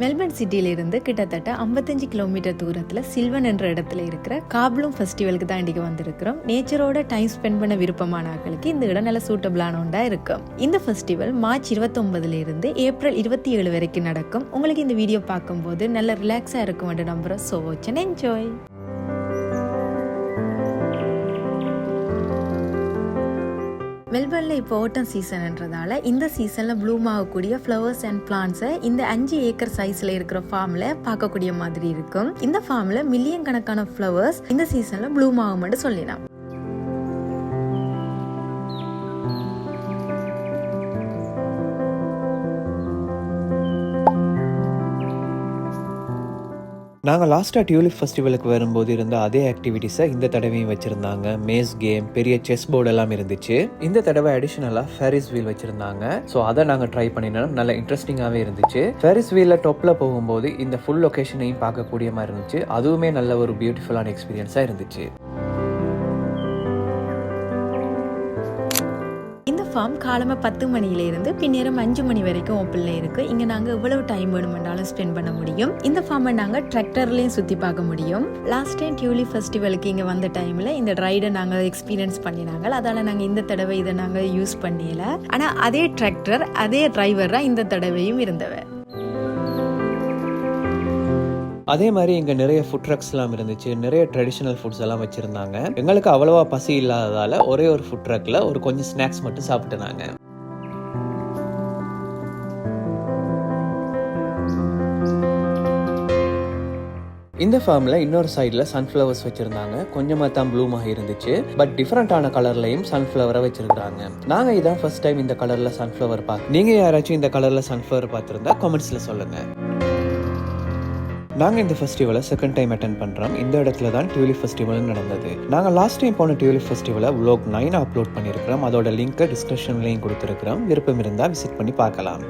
Melbourne சிட்டியிலிருந்து கிட்டத்தட்ட 55 kilometre தூரத்தில் Sylvan என்ற இடத்துல இருக்கிற காப்ளூம் ஃபெஸ்டிவலுக்கு தான் இன்றைக்கி வந்திருக்கிறோம். நேச்சரோட டைம் ஸ்பெண்ட் பண்ண விருப்பமான ஆக்களுக்கு இந்த இடம் நல்ல சூட்டபிளான ஒன்றா இருக்கும் இந்த ஃபெஸ்டிவல் மார்ச் இருபத்தொன்பதுலேருந்து ஏப்ரல் இருபத்தி ஏழு வரைக்கும் நடக்கும். உங்களுக்கு இந்த வீடியோ பார்க்கும்போது நல்ல ரிலாக்ஸாக இருக்கும் என்று நம்புகிறோம் ஸோ வாட்ச் அண்ட் என்ஜாய் மெல்பர்னில் இப்போ ஓட்டம் சீசன்ன்றதால இந்த சீசனில் ப்ளூம் ஆகக்கூடிய ஃப்ளவர்ஸ் அண்ட் பிளான்ஸை இந்த அஞ்சு ஏக்கர் சைஸில் இருக்கிற ஃபார்மில் பார்க்கக்கூடிய மாதிரி இருக்கும். இந்த ஃபார்மில் மில்லியன் கணக்கான ஃப்ளவர்ஸ் இந்த சீசனில் ப்ளூம் ஆகும்னு சொல்லிடலாம் நாங்கள் லாஸ்ட்டாக டியூலிப் ஃபெஸ்டிவலுக்கு வரும்போது இருந்த அதே ஆக்டிவிட்டீஸை இந்த தடவையும் வச்சுருந்தாங்க. மேஸ் கேம் பெரிய செஸ் போர்டு எல்லாம் இருந்துச்சு. இந்த தடவை அடிஷ்னலாக ஃபெரிஸ் வீல் வச்சுருந்தாங்க. ஸோ அதை நாங்கள் ட்ரை பண்ணினோம். நல்ல இன்ட்ரெஸ்டிங்காகவே இருந்துச்சு. ஃபெரிஸ் வீலில் டொப்பில் போகும்போது இந்த ஃபுல் லொக்கேஷனையும் பார்க்கக்கூடிய மாதிரி இருந்துச்சு. அதுவுமே நல்ல ஒரு பியூட்டிஃபுல்லான எக்ஸ்பீரியன்ஸாக இருந்துச்சு. ஃபார்ம் காலமாக பத்து மணியிலேருந்து பின்னேரம் அஞ்சு மணி வரைக்கும் ஓப்பனில் இருக்குது இங்கே நாங்கள் எவ்வளவு டைம் வேணுமென்றாலும் ஸ்பெண்ட் பண்ண முடியும். இந்த ஃபார்மை நாங்கள் டிராக்டர்லேயும் சுற்றி பார்க்க முடியும். லாஸ்ட் டைம் டியூலி ஃபெஸ்டிவலுக்கு இங்கே வந்த டைமில் இந்த ரைடை நாங்கள் எக்ஸ்பீரியன்ஸ் பண்ணினாங்க. அதால் நாங்கள் இந்த தடவை இதை நாங்கள் யூஸ் பண்ணல ஆனால் அதே டிராக்டர் அதே டிரைவராக இந்த தடவையும் இருந்தவ. அதே மாதிரி இங்கே நிறைய ஃபுட் ட்ரக்ஸ் எல்லாம் இருந்துச்சு. நிறைய ட்ரெடிஷ்னல் ஃபுட்ஸ் எல்லாம் வச்சுருந்தாங்க. எங்களுக்கு அவ்வளவா பசி இல்லாததால் ஒரே ஒரு ஃபுட் ட்ரக்கில் ஒரு கொஞ்சம் ஸ்நாக்ஸ் மட்டும் சாப்பிட்டு நாங்கள் இந்த ஃபார்மில் இன்னொரு சைடில் சன்ஃப்ளவர்ஸ் வச்சுருந்தாங்க. கொஞ்சமாக தான் ப்ளூமாக இருந்துச்சு. பட் டிஃப்ரெண்ட்டான கலர்லையும் சன்ஃப்ளவரை வச்சிருக்காங்க நாங்கள் இதான் ஃபர்ஸ்ட் டைம் இந்த கலரில் சன்ஃப்ளவர் பார்க்க நீங்கள் யாராச்சும் இந்த கலரில் சன்ஃப்ளவர் பார்த்துருந்தா கமெண்ட்ஸில் சொல்லுங்கள் நாங்கள் இந்த ஃபெஸ்டிவலை செகண்ட் டைம் அட்டன் பண்ணுறோம் இந்த இடத்துல தான் டியூலிப் ஃபெஸ்டிவல் நடந்தது. நாங்கள் லாஸ்ட் டைம் போன டியூலிப் ஃபெஸ்டிவலை வ்ளாக் நைன் அப்லோட் பண்ணியிருக்கிறோம் அதோட லிங்க்கை டிஸ்கிரிப்ஷன்லையும் கொடுத்துருக்கிறோம். விருப்பம் இருந்தால் விசிட் பண்ணி பார்க்கலாம்.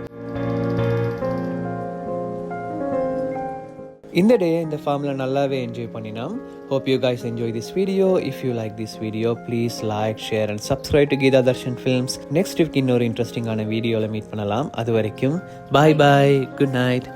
இந்த டே இந்த ஃபார்மில் நல்லாவே என்ஜாய் பண்ணினோம். Hope you guys enjoy this video if you like this video please like share and subscribe to Geetha Darshan films next week இன்னொரு இன்ட்ரெஸ்டிங்கான வீடியோவில் மீட் பண்ணலாம். அது வரைக்கும் பாய் பாய் குட் நைட்